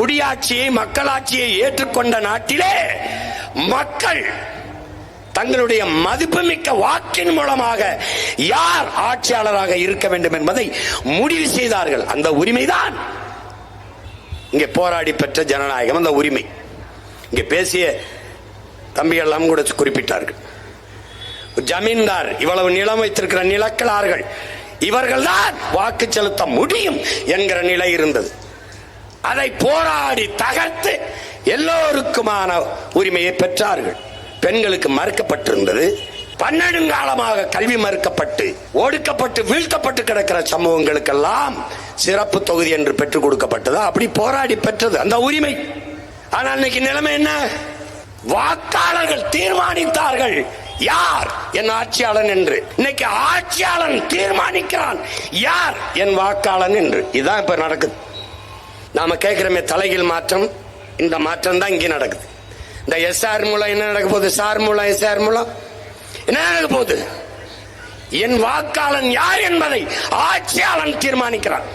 குடியாட்சியை மக்களாட்சியை ஏற்றுக்கொண்ட நாட்டிலே மக்கள் தங்களுடைய மதிப்புமிக்க வாக்கின் மூலமாக யார் ஆட்சியாளராக இருக்க வேண்டும் என்பதை முடிவு செய்தார்கள். அந்த உரிமைதான். இங்கே போராடி பெற்ற ஜனநாயகம் அந்த உரிமை. இங்கே பேசிய தம்பிகள் எல்லாம் கூட குறிப்பிட்டார்கள். ஜமீன்தார் இவ்வளவு நிலம் வைத்திருக்கிற நிலக்கலார்கள் இவர்கள்தான் வாக்கு செலுத்த முடியும் என்கிற நிலை இருந்தது. அதை போராடி தகர்த்து எல்லோருக்குமான உரிமையை பெற்றார்கள். பெண்களுக்கு மறுக்கப்பட்டிருந்தது. பன்னெடுங்காலமாக கல்வி மறுக்கப்பட்டு ஒடுக்கப்பட்டு வீழ்த்தப்பட்டு கிடக்கிற சமூகங்களுக்கெல்லாம் சிறப்பு தொகுதி என்று பெற்றுக் கொடுக்கப்பட்டது? அப்படி போராடி பெற்றது அந்த உரிமை. ஆனால் இன்னைக்கு நிலைமை என்ன? வாக்காளர்கள் தீர்மானித்தார்கள். யார் என் ஆட்சியாளன் என்று? இன்னைக்கு ஆட்சியாளன் தீர்மானிக்கிறான். யார் என் வாக்காளன் என்று? இதுதான் இப்ப நடக்குது. நாம கேட்கிறோமே தலைகீழ் மாற்றம். இந்த மாற்றம் தான் இங்கே நடக்குது. இந்த எஸ்ஆர் மூலம் என்ன நடக்க போகுது? சார் மூலம் எஸ்ஆர் மூலம் என்ன நடக்க போகுது? என் வாக்காளன் யார் என்பதை ஆட்சியாளன் தீர்மானிக்கிறான்.